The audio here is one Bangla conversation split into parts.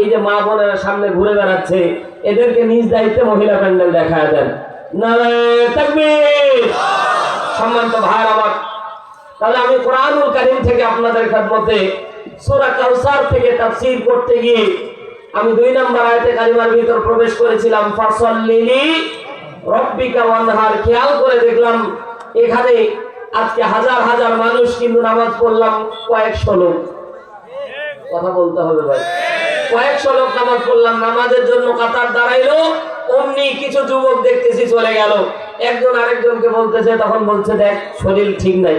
এই যে মা বোনেরা সামনে ঘুরে বেড়াচ্ছে, এদেরকে নিজ দায়িত্বে মহিলা প্যান্ডেল দেখায় দেন। সম্মানিত ভাই আমার, তাহলে আমি কোরআনুল কারীম থেকে আপনাদের সূরা কাউসার থেকে তাফসীর করতে গিয়ে আমি দুই নম্বর আয়াতে ভিতর প্রবেশ করেছিলাম রব্বিকা ওয়ানহার। খেয়াল করে দেখলাম, এখানে আজকে হাজার হাজার মানুষ কিন্তু নামাজ পড়লাম কয়েকশো লোক। কথা বলতে হবে ভাই। কয়েকশো লোক নামাজ পড়লাম, নামাজের জন্য কাতার দাঁড়াইলো, অমনি কিছু যুবক দেখতেছি চলে গেল। একজন আরেকজনকে বলতেছে, তখন বলছে, দেখ, শরীর ঠিক নাই।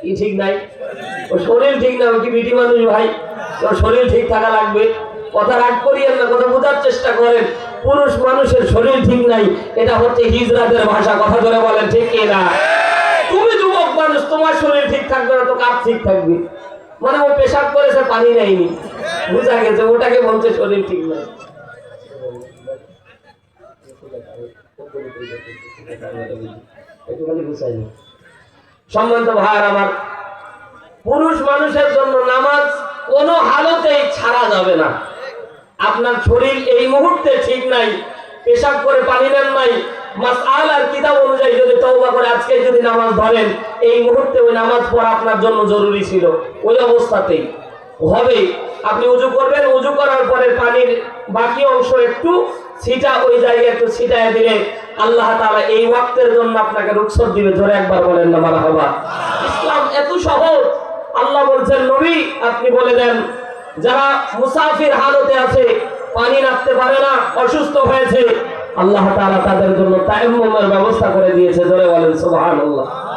কি ঠিক নাই? ও শরীর ঠিক না কি মানুষ ভাই? ওর শরীর ঠিক থাকা লাগবে। কথা রাগ করিয়েন না, কথা বোঝার চেষ্টা করেন। পুরুষ মানুষের শরীর ঠিক নাই, এটা হচ্ছে হিজরাতের ভাষা, কথা ধরে বলেন, ঠিক না? তুমি যুবক মানুষ, তোমার শরীর ঠিক থাকবে না, তো কার ঠিক থাকবে? মানে ও পেশাব করেছে, পানি নেয়নি। বুঝা গেছে, ওটাকে বলছে শরীর ঠিক ভাইয়ার আমার, পুরুষ মানুষের জন্য নামাজ হালতেই ছাড়া যাবে না। আপনার শরীর এই মুহূর্তে ঠিক নাই, পেশাব করে পানি নেন নাই মাসআল আর কিতাব অনুযায়ী যদি তওবা করে আজকে যদি নামাজ ধরেন, এই মুহূর্তে ওই নামাজ পড়া আপনার জন্য জরুরি ছিল। ওই অবস্থাতেই। হবে আপনি উজু করবেন, উজু করার পরে পানির বাকি অংশ একটু ছিটা ওই জায়গায় একটু ছিটায় দিলে আল্লাহ তাআলা এই ওয়াক্তের জন্য আপনাকে রুখসত দিবে। ধরে একবার বলেন না, মারহাবা। ইসলাম এত সহজ। আল্লাহ বলছেন, নবী, আপনি বলে দেন, যারা মুসাফির হালতে আছে, পানি রাখতে পারে না, অসুস্থ হয়েছে, আল্লাহ তাআলা তাদের জন্য তায়াম্মুমের ব্যবস্থা করে দিয়েছে। ধরে বলেন, সুবহানাল্লাহ।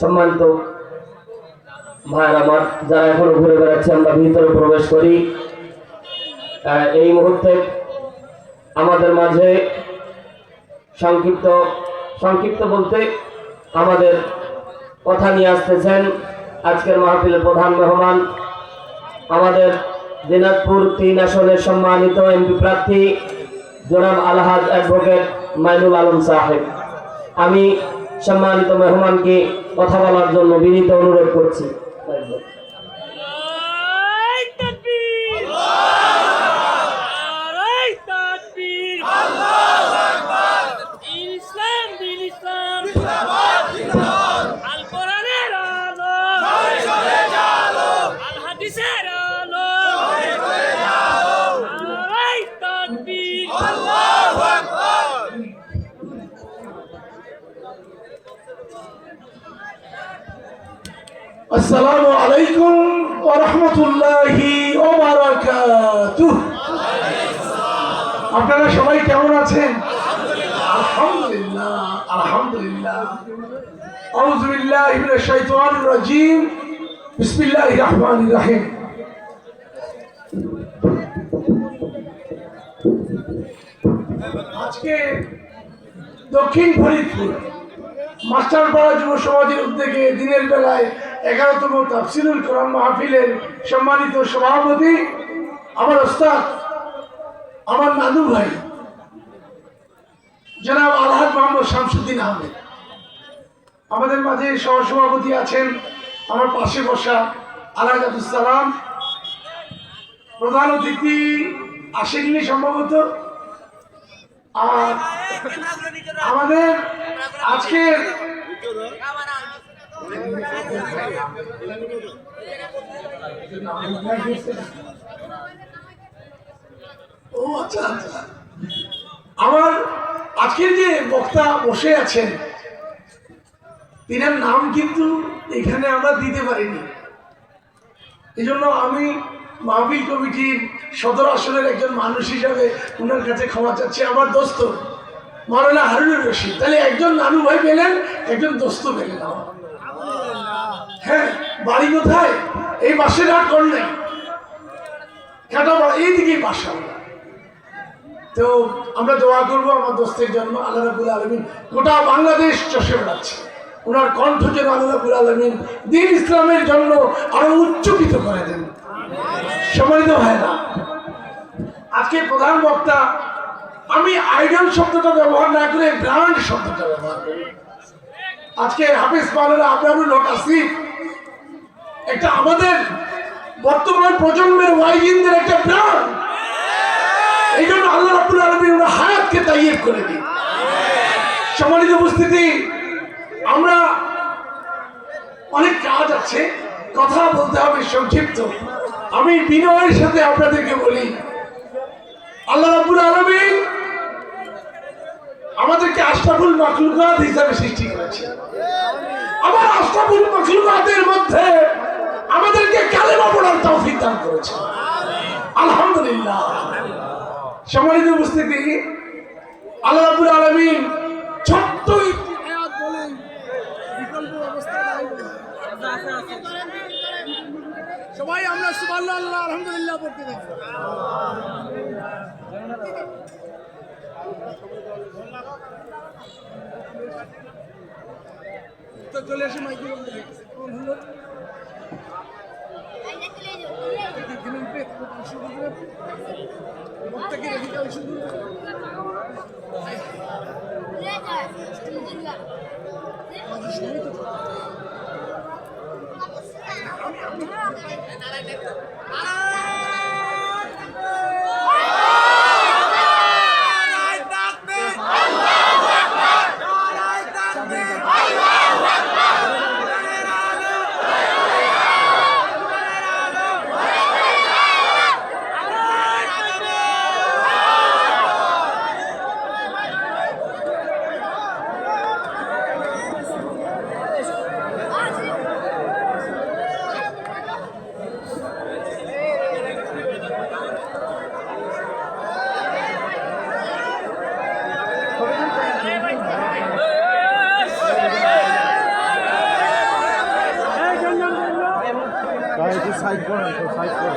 সম্মানিত ভাইয়ের আমার, যারা এখনও ঘুরে বেড়াচ্ছে, আমরা ভিতরে প্রবেশ করি। এই মুহূর্তে আমাদের মাঝে সংক্ষিপ্ত সংক্ষিপ্ত বলতে আমাদের কথা নিয়ে আসতেছেন আজকের মাহফিলের প্রধান মেহমান, আমাদের দিনাজপুর তিন আসনের সম্মানিত এমপি প্রার্থী জনাব আলহাজ অ্যাডভোকেট মাইনুল আলম সাহেব। আমি সম্মানিত মেহমানকে কথা বলার জন্য বিনীত অনুরোধ করছি। আসসালামু আলাইকুম ওয়া রাহমাতুল্লাহি ওয়া বারাকাতুহ। আপনারা সবাই কেমন আছেন? আলহামদুলিল্লাহ আলহামদুলিল্লাহ। আউযু বিল্লাহি মিনাশ শাইতানির রাজীম। বিসমিল্লাহির রহমানির রহিম। আজকে দক্ষিণ ফরিদপুর মাস্টারপাড়া যুব সমাজের উদ্যোগে দিনের বেলায় এগারোতম তাফসিরুল কোরআন মাহফিলের সম্মানিত সভাপতি, আমার ওস্তাদ, আমার নানু ভাই, জনাব আলহাদ মোহাম্মদ শামসুদ্দিন আহমেদ। আমাদের মাঝে সহসভাপতি আছেন আমার পাশে বসা আলাহাদুসালাম প্রধান অতিথি আসেননি সম্ভবত। আর আমাদের আজকের আচ্ছা আচ্ছা। আমার আজকের যে বক্তা বসে আছেন, তিনার নাম কিন্তু এখানে আমরা দিতে পারিনি। এই জন্য আমি মাহফিল কমিটির সদর আসনের একজন মানুষ হিসাবে ওনার কাছে ক্ষমা চাচ্ছি, আমার দোস্ত। মারানা হারুনুর রশিদ। তাহলে একজন নানু ভাই পেলেন, একজন দোস্ত পেলেন হ্যাঁ বাড়ি কোথায়? এই বাসের আর কর নাই। এইদিকেই বাসা তো আমরা দোয়া করব আমার দোস্তের জন্য, আল্লাহ রাবুল আলমিন গোটা বাংলাদেশ চষে বেড়াচ্ছে। ওনার কণ্ঠ যেন আল্লাহ রাবুল আলমিন দিন ইসলামের জন্য আরও উচ্চকিত করে দেন। সম্মানিত না আজকে প্রধান বক্তা আমি আইডল শব্দটা ব্যবহার না করে ব্র্যান্ড শব্দটা ব্যবহার করি। আজকে হাফিজ মাওলানা আবরারুল হক আসিফ একটা আমাদের বর্তমান প্রজন্মের ওয়াইজিনদের একটা ব্র্যান্ড এই জন্য আল্লাহ রাব্বুল আলামিন ওনার হায়াতকে তাইয়্যিব করে দিন। সম্মানিত উপস্থিতি, আমরা অনেক কাজ আছে, কথা বলতে হবে সংক্ষিপ্ত। আমি বিনয়ের সাথে আপনাদেরকে বলি, আল্লাহ রাব্বুল আলামিন আমাদেরকে আশরাফুল মাখলুকাত হিসাবে সৃষ্টি করেছে। আবার আশরাফুল মাখলুকাতের মধ্যে আমাদেরকে কালেমা পড়ার তৌফিক দান করেছে। আলহামদুলিল্লাহ। সম্মানিত উপস্থিতি, আল্লাহ রাব্বুল আলামিন ছোট্ট সবাই আমরা সুবহানাল্লাহ, আলহামদুলিল্লাহ পড়তে থাকি। চলে আসে মাইকেল কোন হলো এখানে উঠে শুরু করে বক্তাকে রেখে যাও শুরু করে আমাদের সময় তো একটু সাইড করেন তো সাইড করেন